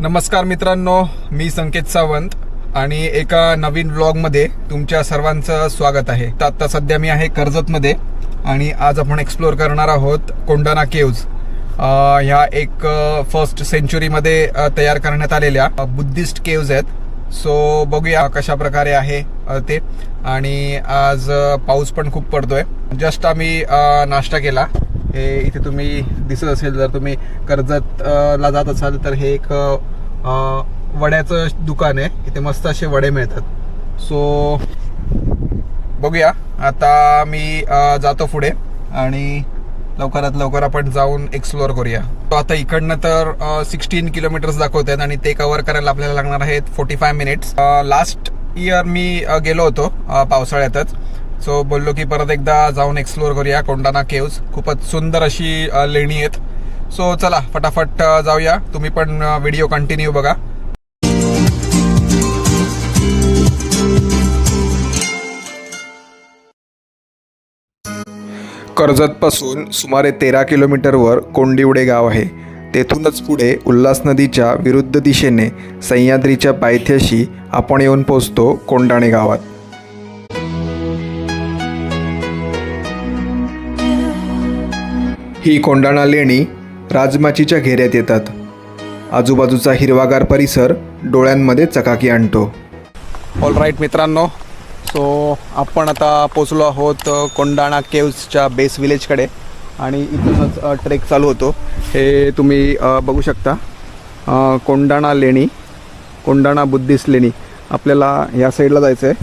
नमस्कार मित्रांनो मी संकेत सावंत आणि एका नवीन ब्लॉगमध्ये तुमच्या सर्वांचं स्वागत आहे. तर आता सध्या मी आहे कर्जतमध्ये आणि आज आपण एक्सप्लोअर करणार आहोत कोंडाना केव्ज ह्या एक फर्स्ट सेंचुरीमध्ये तयार करण्यात आलेल्या बुद्धिस्ट केव्ज आहेत. सो बघूया कशा प्रकारे आहे ते. आणि आज पाऊस पण खूप पडतोय. जस्ट आम्ही नाश्ता केला. हे इथे तुम्ही दिसत असेल जर तुम्ही कर्जत ला जात असाल तर हे एक वड्याचं दुकान आहे. इथे मस्त असे वडे मिळतात. सो बघूया. आता मी जातो पुढे आणि लवकरात लवकर आपण जाऊन एक्सप्लोअर करूया. तो आता इकडनं तर सिक्स्टीन किलोमीटर्स दाखवत आहेत आणि ते कव्हर करायला आपल्याला लागणार आहेत forty five minutes last year मी गेलो होतो पावसाळ्यातच. सो बोललो की परत एकदा जाऊन एक्सप्लोअर करूया कोंडाना केव्ज. खूपच सुंदर अशी लेणी आहेत. सो चला फटाफट जाऊया. तुम्ही पण व्हिडिओ कंटिन्यू बघा. कर्जतपासून सुमारे तेरा किलोमीटरवर कोंडिवडे गाव आहे. तेथूनच पुढे उल्हास नदीच्या विरुद्ध दिशेने सह्याद्रीच्या पायथ्याशी आपण येऊन पोचतो कोंडाणे गावात. ही कोंडाणा लेणी राजमाचीच्या घेऱ्यात येतात. आजूबाजूचा हिरवागार परिसर डोळ्यांमध्ये चकाकी आणतो. ऑल राईट मित्रांनो. सो आपण आता पोचलो आहोत कोंडाणा केव्सच्या बेस विलेजकडे. आणि इथूनच ट्रेक चालू होतो. हे तुम्ही बघू शकता. कोंडाणा लेणी कोंडाणा बुद्धिस्ट लेणी. आपल्याला या साईडला जायचं आहे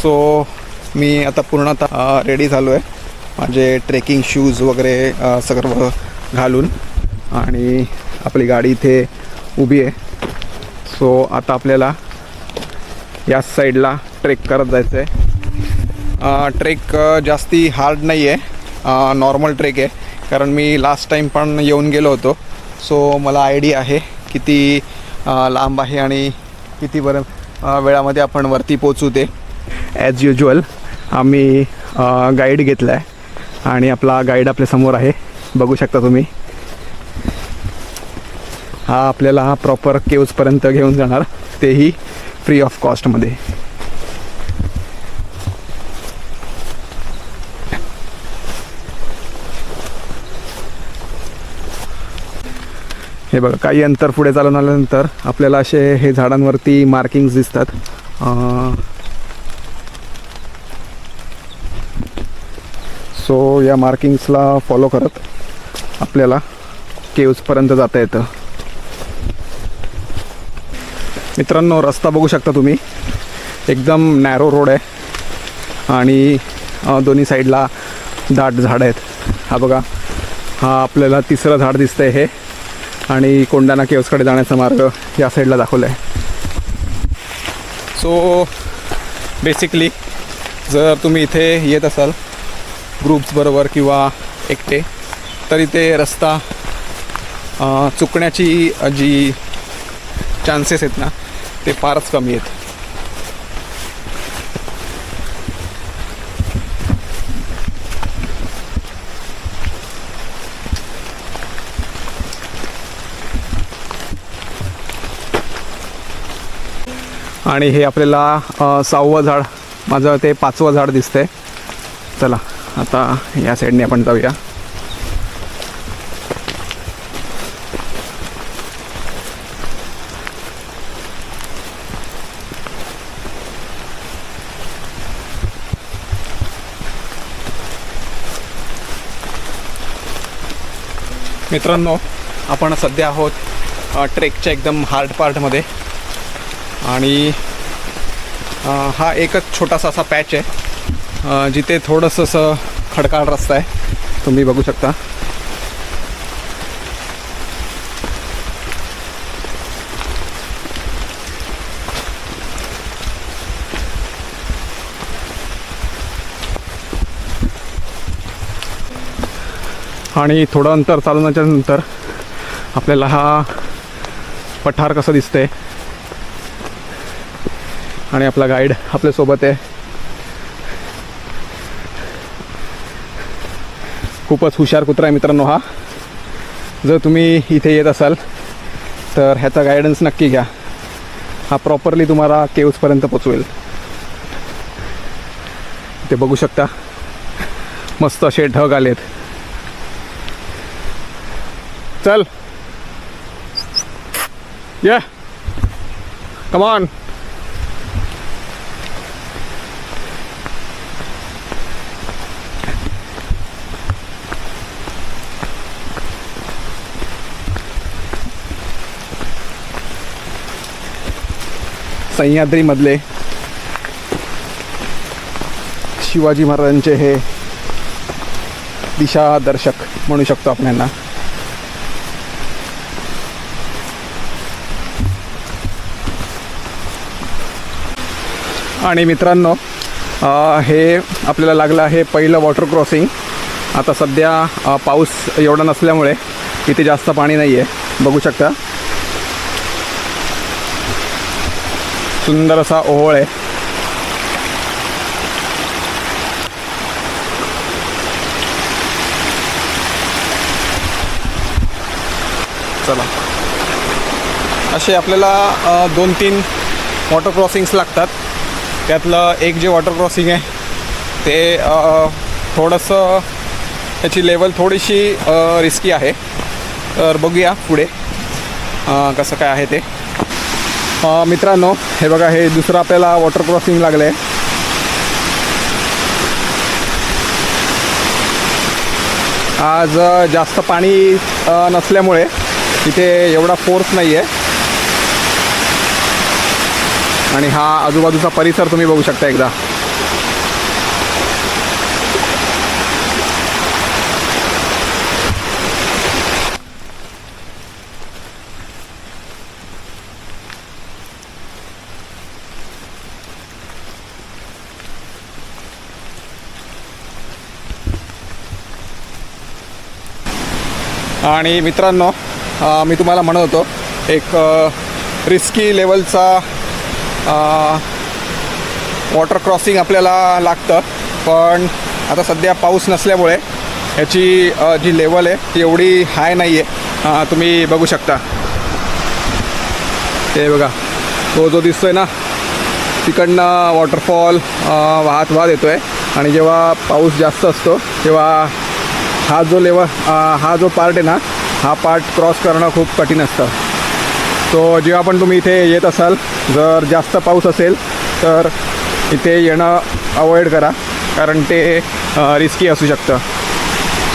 सो मी आता पूर्णतः रेडी झालो आहे माझे ट्रेकिंग शूज वगैरे सर्व घालून आणि आपली गाडी इथे उभी आहे. सो आता आपल्याला या साईडला ट्रेक करत जायचं आहे ट्रेक जास्ती हार्ड नाही आहे नॉर्मल ट्रेक आहे. कारण मी लास्ट टाईम पण येऊन गेलो होतो. सो मला आयडिया आहे किती लांब आहे आणि किती बरं वेळामध्ये आपण वरती पोचू ते. ॲज युजल आम्ही गाईड घेतला आहे आणि आपला गाईड आपल्यासमोर आहे. बघू शकता तुम्ही. हा आपल्याला हा प्रॉपर केव्जपर्यंत घेऊन जाणार. तेही फ्री ऑफ कॉस्टमध्ये हे बघा काही अंतर पुढे चालून आल्यानंतर आपल्याला असे हे झाडांवरती मार्किंग्स दिसतात. सो या मार्किंग्सला फॉलो करत आपल्याला केव्जपर्यंत जाता येतं. मित्रांनो रस्ता बघू शकता तुम्ही. एकदम नॅरो रोड आहे. आणि दोन्ही साईडला दाट झाड आहेत. हा बघा. हा आपल्याला तिसरं झाड दिसतं आहे हे. आणि कोंडाना केव्सकडे जाण्याचा मार्ग या साईडला दाखवला आहे सो बेसिकली जर तुम्ही इथे येत असाल ग्रुप्सबरोबर किंवा एकटे तर इथे रस्ता चुकण्याची जी चान्सेस आहेत ना ते फारच कमी आहेत. आणि हे आपल्याला सहावं झाड माझं ते पाचवं झाड दिसतंय. चला. आता या साईडने आपण जाऊया. मित्रांनो आपण सध्या आहोत ट्रेकच्या एकदम हार्ड पार्टमध्ये आणि हा एकच छोटासा असा पॅच आहे. जिथे थोडंसं असं खडकाळ रस्ता आहे तुम्ही बघू शकता. आणि थोडं अंतर चालवण्याच्या नंतर आपल्याला हा पठार कसं दिसतंय. आणि आपला गाईड आपल्यासोबत आहे. खूपच हुशार कुत्रा आहे मित्रांनो हा. जर तुम्ही इथे येत असाल तर ह्याचा गायडन्स नक्की घ्या. हा प्रॉपरली तुम्हाला केव्सपर्यंत पोचवेल. ते बघू शकता. मस्त असे ढग आलेत. चल. या कमॉन सह्याद्रीमधले शिवाजी महाराजांचे हे दिशादर्शक म्हणू शकतो आपण यांना आणि मित्रांनो हे आपल्याला लागलं आहे पहिलं वॉटर क्रॉसिंग आता सध्या पाऊस एवढा नसल्यामुळे इथे जास्त पाणी नाही आहे बघू शकता. सुंदर असा ओहोळ आहे. चला. असे आपल्याला दोन तीन वॉटर क्रॉसिंग्स लागतात. त्यातलं एक जे वॉटर क्रॉसिंग आहे ते थोडंसं त्याची लेवल थोडीशी रिस्की आहे. तर बघूया पुढे कसं काय आहे ते. मित्रांनो हे बघा हे दुसरं आपल्याला वॉटर क्रॉसिंग लागलं आहे आज जास्त पाणी नसल्यामुळे इथे एवढा फोर्स नाही आहे आणि हा आजूबाजूचा परिसर तुम्ही बघू शकता एकदा. आणि मित्रांनो मी तुम्हाला म्हणत होतो एक रिस्की लेवलचा वॉटर क्रॉसिंग आपल्याला लागतं. पण आता सध्या पाऊस नसल्यामुळे ह्याची जी लेवल आहे ती एवढी हाय नाही आहे तुम्ही बघू शकता. ते बघा तो जो दिसतोय ना तिकडनं वॉटरफॉल वाहत वाहत येतो आहे आणि जेव्हा पाऊस जास्त असतो तेव्हा हा जो लेवल हा जो पार्ट आहे ना हा पार्ट क्रॉस करणं खूप कठीण असतं. सो जेव्हा पण तुम्ही इथे येत असाल जर जास्त पाऊस असेल तर इथे येणं अवॉइड करा कारण ते रिस्की असू शकतं.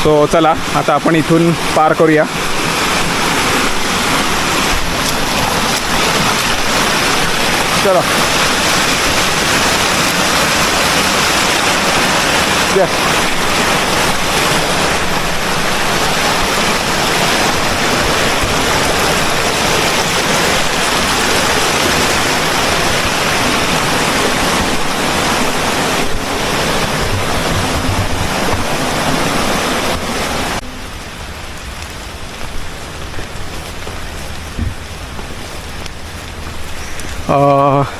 सो चला आता आपण इथून पार करूया. चला. Yeah.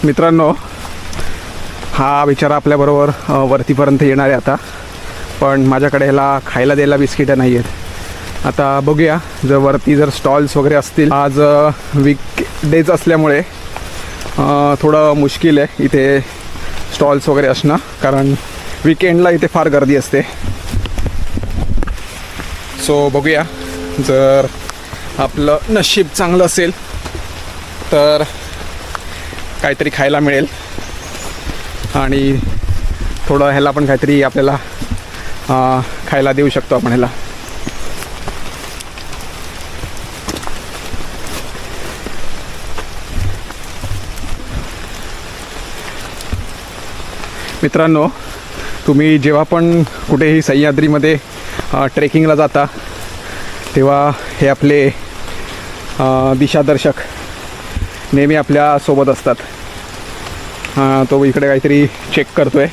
मित्रांनो हा बिचारा आपल्याबरोबर वरतीपर्यंत येणार आहे आता. पण माझ्याकडे ह्याला खायला द्यायला बिस्किटं नाही आहेत. आता बघूया जर वरती जर स्टॉल्स वगैरे असतील आज वीक डेज असल्यामुळे थोडं मुश्किल आहे इथे स्टॉल्स वगैरे असणं. कारण विकेंडला इथे फार गर्दी असते. सो बघूया जर आपलं नशीब चांगलं असेल तर काहीतरी खायला मिळेल. आणि थोडं ह्याला पण काहीतरी आपल्याला खायला देऊ शकतो आपण ह्याला. मित्रांनो तुम्ही जेव्हा पण कुठेही सह्याद्रीमध्ये ट्रेकिंगला जाता तेव्हा हे आपले दिशादर्शक नेहमी आपल्यासोबत असतात. तो इकडे काहीतरी चेक करतोय.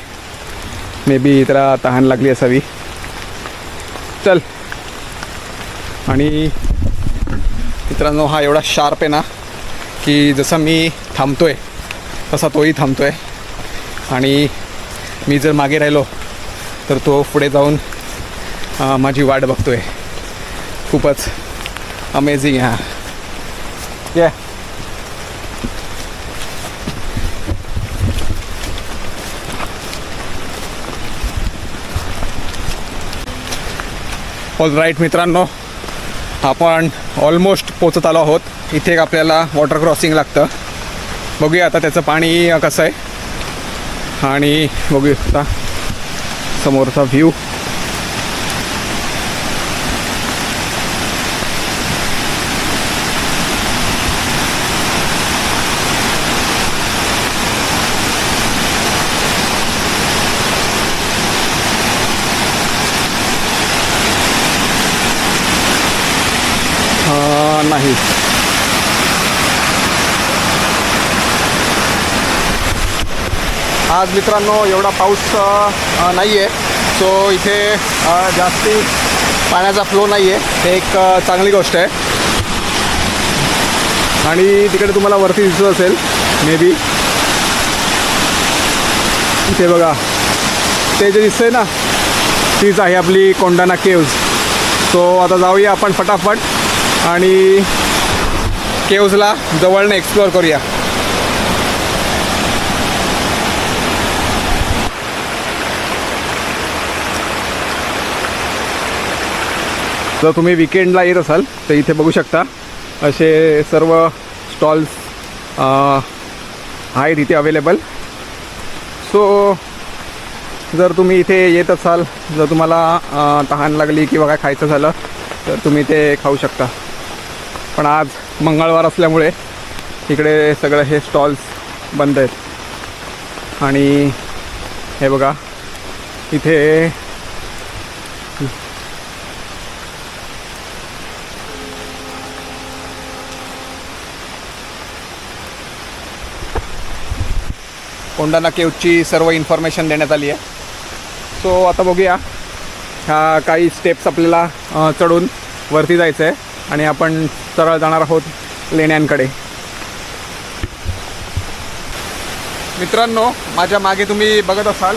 मे बी इतरा तहान लागली असावी. चल. आणि मित्रांनो हा एवढा शार्प आहे ना की जसं मी थांबतोय तसा तोही थांबतोय. आणि मी जर मागे राहिलो तर तो पुढे जाऊन माझी वाट बघतोय. खूपच अमेझिंग आहे हा. Yeah. ऑल राईट मित्रांनो आपण ऑलमोस्ट पोचत आलो आहोत. इथे एक आपल्याला वॉटर क्रॉसिंग लागतं. बघूया आता त्याचं पाणी कसं आहे. आणि बघूया आता समोरचा व्ह्यू आहे. आज मित्रांनो एवढा पाऊस नाही आहे सो इथे जास्ती पाण्याचा फ्लो नाही आहे हे एक चांगली गोष्ट आहे. आणि तिकडे तुम्हाला वरती दिसत असेल मे बी इथे बघा. ते जे दिसतंय ना तीच आहे आपली कोंडाना केव्ज सो आता जाऊया आपण फटाफट. आणि केव्जला जवळनं एक्सप्लोअर करूया. जर तुम्ही विकेंडला येत असाल तर इथे बघू शकता असे सर्व स्टॉल्स आहेत इथे अवेलेबल सो जर तुम्ही इथे येत असाल जर तुम्हाला तहान लागली किंवा काय खायचं झालं तर तुम्ही ते खाऊ शकता. पण आज मंगळवार असल्यामुळे इकडे सगळं हे स्टॉल्स बंद आहेत. आणि हे बघा इथे कोंडाना केवची सर्व इन्फॉर्मेशन देण्यात आली आहे. सो आता बघूया ह्या काही स्टेप्स आपल्याला चढून वरती जायचं आहे आणि आपण सरळ जाणार आहोत लेण्यांकडे. मित्रांनो माझ्या मागे तुम्ही बघत असाल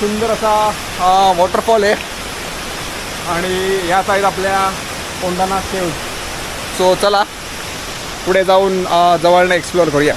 सुंदर असा वॉटरफॉल आहे. आणि ह्या साईड आपल्या कोंढाना केव सो चला पुढे जाऊन जवळनं एक्सप्लोअर करूया.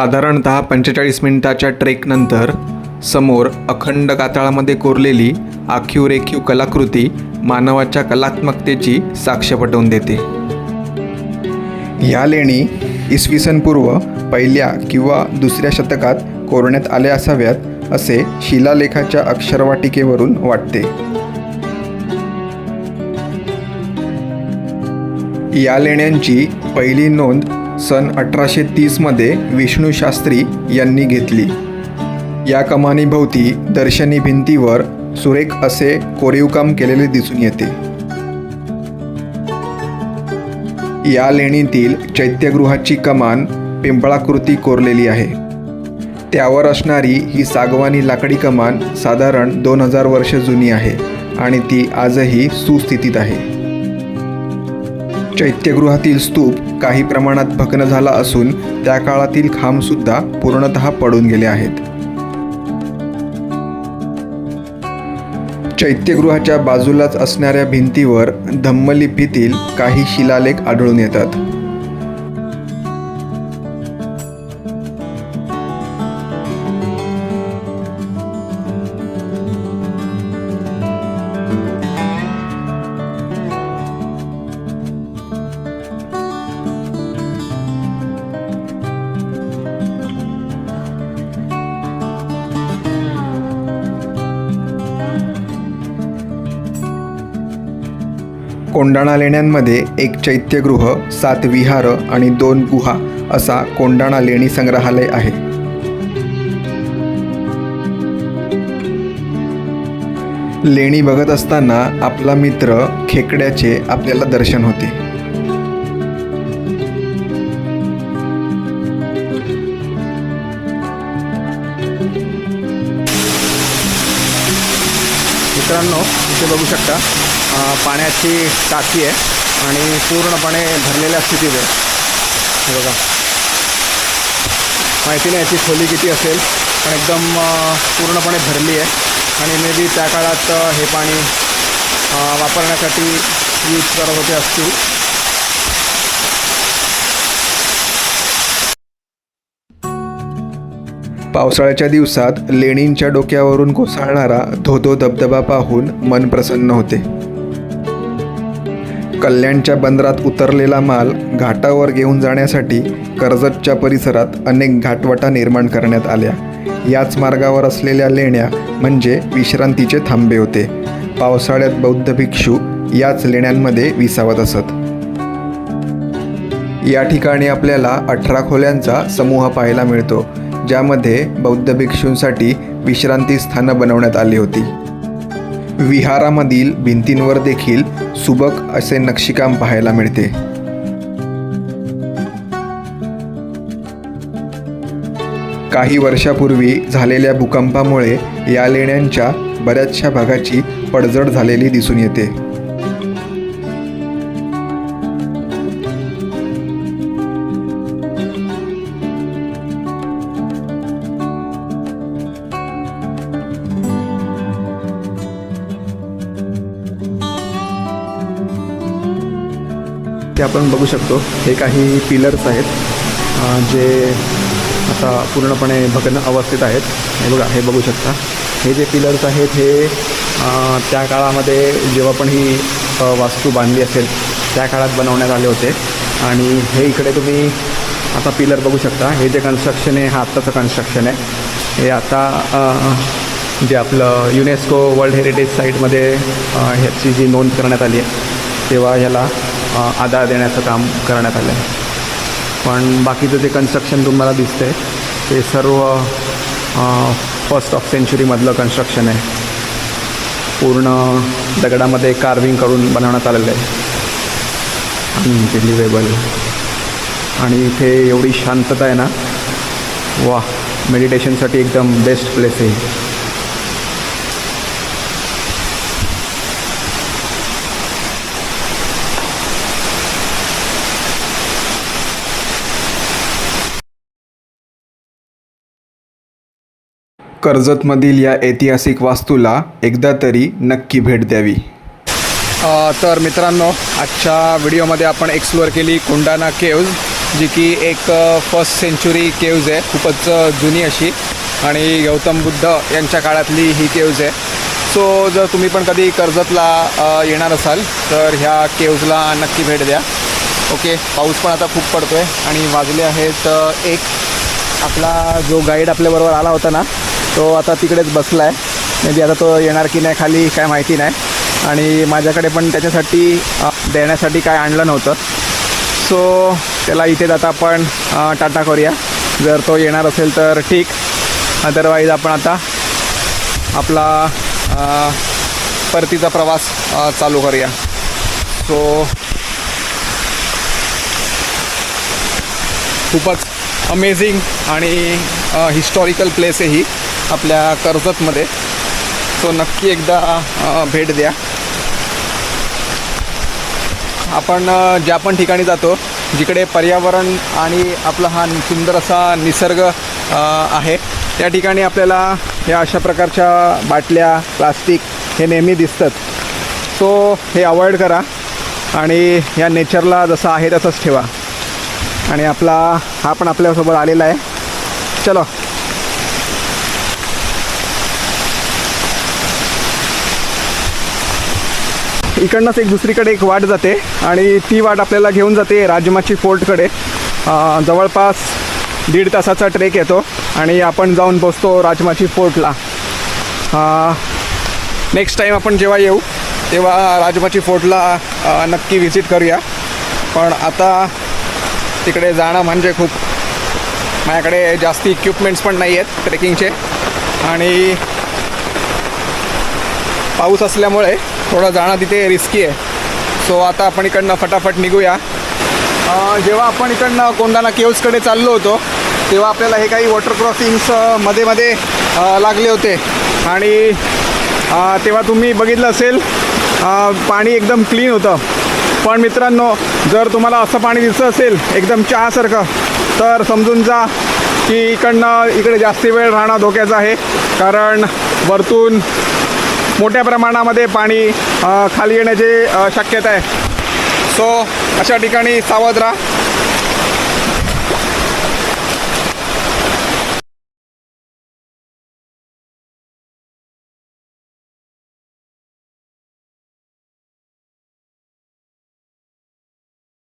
साधारणतः पंचेचाळीस मिनिटाच्या ट्रेकनंतर समोर अखंड कातळामध्ये कोरलेली आखीव रेखीव कलाकृती मानवाच्या कलात्मकतेची साक्ष पटवून देते. या लेणी इसवी सनपूर्व पहिल्या किंवा दुसऱ्या शतकात कोरण्यात आल्या असाव्यात असे शिलालेखाच्या अक्षरवाटिकेवरून वाटते. या लेण्यांची पहिली नोंद सन अठराशे तीसमध्ये विष्णू शास्त्री यांनी घेतली. या कमानीभोवती दर्शनी भिंतीवर सुरेख असे कोरीवकाम केलेले दिसून येते. या लेणीतील चैत्यगृहाची कमान पिंपळाकृती कोरलेली आहे. त्यावर असणारी ही सागवानी लाकडी कमान साधारण दोन हजार वर्ष जुनी आहे आणि ती आजही सुस्थितीत आहे. चैत्यगृहातील स्तूप काही प्रमाणात भग्न झाला असून त्या काळातील खांबसुद्धा पूर्णतः पडून गेले आहेत. चैत्यगृहाच्या बाजूलाच असणाऱ्या भिंतीवर धम्मलिपीतील काही शिलालेख आढळून येतात. कोंडाणा लेण्यांमध्ये एक चैत्यगृह सात विहार आणि दोन गुहा असा कोंडाणा लेणी संग्रहालय आहे. लेणी बघत असताना आपला मित्र खेकड्याचे आपल्याला दर्शन होते. पाण्याची टाकी आहे आणि पूर्णपणे भरलेल्या स्थितीत आहे. बघा. माहिती नाही याची खोली किती असेल पण एकदम पूर्णपणे भरली आहे. आणि मे बी त्या काळात हे पाणी वापरण्यासाठी यूज करत होते असतील. पावसाळ्याच्या दिवसात लेणींच्या डोक्यावरून कोसळणारा धोधो धबधबा पाहून मन प्रसन्न होते. कल्याणच्या बंदरात उतरलेला माल घाटावर घेऊन जाण्यासाठी कर्जतच्या परिसरात अनेक घाटवटा निर्माण करण्यात आल्या. याच मार्गावर असलेल्या लेण्या म्हणजे विश्रांतीचे थांबे होते. पावसाळ्यात बौद्ध भिक्षू याच लेण्यांमध्ये विसावत असत. या ठिकाणी आपल्याला अठरा खोल्यांचा समूह पाहायला मिळतो ज्यामध्ये बौद्ध भिक्षूंसाठी विश्रांती स्थानं बनवण्यात आली होती. विहारामधील भिंतींवर देखील सुबक असे नक्षीकाम पाहायला मिळते. काही वर्षापूर्वी झालेल्या भूकंपामुळे या लेण्यांच्या बऱ्याचशा भागाची पडझड झालेली दिसून येते. ते आपण बघू शकतो हे काही पिलर्स आहेत जे आता पूर्णपणे भग्न अवस्थेत आहेत. हे बघा हे बघू शकता. हे जे पिलर्स आहेत हे त्या काळामध्ये जेव्हा पण ही वास्तू बांधली असेल त्या काळात बनवण्यात आले होते. आणि हे इकडे तुम्ही आता पिलर बघू शकता. हे जे कन्स्ट्रक्शन आहे हा आत्ताचं कन्स्ट्रक्शन आहे. हे आता जे आपलं युनेस्को वर्ल्ड हेरिटेज साईटमध्ये ह्याची जी नोंद करण्यात आली आहे तेव्हा ह्याला आधार देण्याचं काम करण्यात आलं आहे पण बाकीचं जे कन्स्ट्रक्शन तुम्हाला दिसतं आहे ते सर्व फर्स्ट ऑफ सेंचुरीमधलं कन्स्ट्रक्शन आहे. पूर्ण दगडामध्ये कार्विंग करून बनवण्यात आलेलं आहे. अनबिलिवेबल आणि इथे एवढी शांतता आहे ना वा मेडिटेशनसाठी एकदम बेस्ट प्लेस आहे. कर्जतमधील या ऐतिहासिक वास्तूला एकदा तरी नक्की भेट द्यावी. तर मित्रांनो आजच्या व्हिडिओमध्ये आपण एक्सप्लोअर केली कुंडाना केव्ज जी की एक फर्स्ट सेंचुरी केव्ज आहे. खूपच जुनी अशी. आणि गौतम बुद्ध यांच्या काळातली ही केव्ज आहे. सो जर तुम्ही पण कधी कर्जतला येणार असाल तर ह्या केव्जला नक्की भेट द्या. ओके पाऊस पण आता खूप पडतो आहे आणि वाजले आहेत एक. आपला जो गाईड आपल्याबरोबर आला होता ना तो आता तिकडेच बसला आहे म्हणजे आता तो येणार की नाही खाली काय माहिती नाही. आणि माझ्याकडे पण त्याच्यासाठी देण्यासाठी काय आणलं नव्हतं. सो त्याला इथेच आता आपण टाटा करूया. जर तो येणार असेल तर ठीक. अदरवाईज आपण आता आपला परतीचा प्रवास चालू करूया. सो खूपच अमेझिंग आणि हिस्टॉरिकल प्लेस आहे ही. आपल्या कर्जतमध्ये. सो नक्की एकदा भेट द्या. आपण ज्या पण ठिकाणी जातो जिकडे पर्यावरण आणि आपला हा सुंदर असा निसर्ग आहे त्या ठिकाणी आपल्याला या अशा प्रकारच्या बाटल्या प्लास्टिक हे नेहमी दिसतात. सो हे अवॉइड करा आणि या नेचरला जसं आहे तसंच ठेवा. आणि आपला हा पण आपल्यासोबत आलेला आहे. चलो. इकडनंच एक दुसरीकडे एक वाट जाते आणि ती वाट आपल्याला घेऊन जाते राजमाची फोर्टकडे. जवळपास दीड तासाचा ट्रेक येतो आणि आपण जाऊन पोचतो राजमाची फोर्टला. नेक्स्ट टाईम आपण जेव्हा येऊ तेव्हा राजमाची फोर्टला नक्की व्हिजिट करूया. पण आता तिकडे जाणं म्हणजे खूप माझ्याकडे जास्त इक्विपमेंट्स पण नाही आहेत ट्रेकिंगचे आणि पाऊस असल्यामुळे थोडं जाणं तिथे रिस्की आहे. सो आता आपण इकडनं फटाफट निघूया. जेव्हा आपण इकडनं कोंडाणा केव्सकडे चाललो होतो तेव्हा आपल्याला हे काही वॉटर क्रॉसिंग्समध्ये मध्ये लागले होते. आणि तेव्हा तुम्ही बघितलं असेल पाणी एकदम क्लीन होतं. पण मित्रांनो जर तुम्हाला असं पाणी दिसत असेल एकदम चहासारखं तर समजून जा की इकडनं इकडे जास्त वेळ राहणं धोक्याचं आहे. कारण वरतून मोठ्या प्रमाणामध्ये पाणी खाली येण्याची शक्यता आहे. सो अशा ठिकाणी सावध राहा.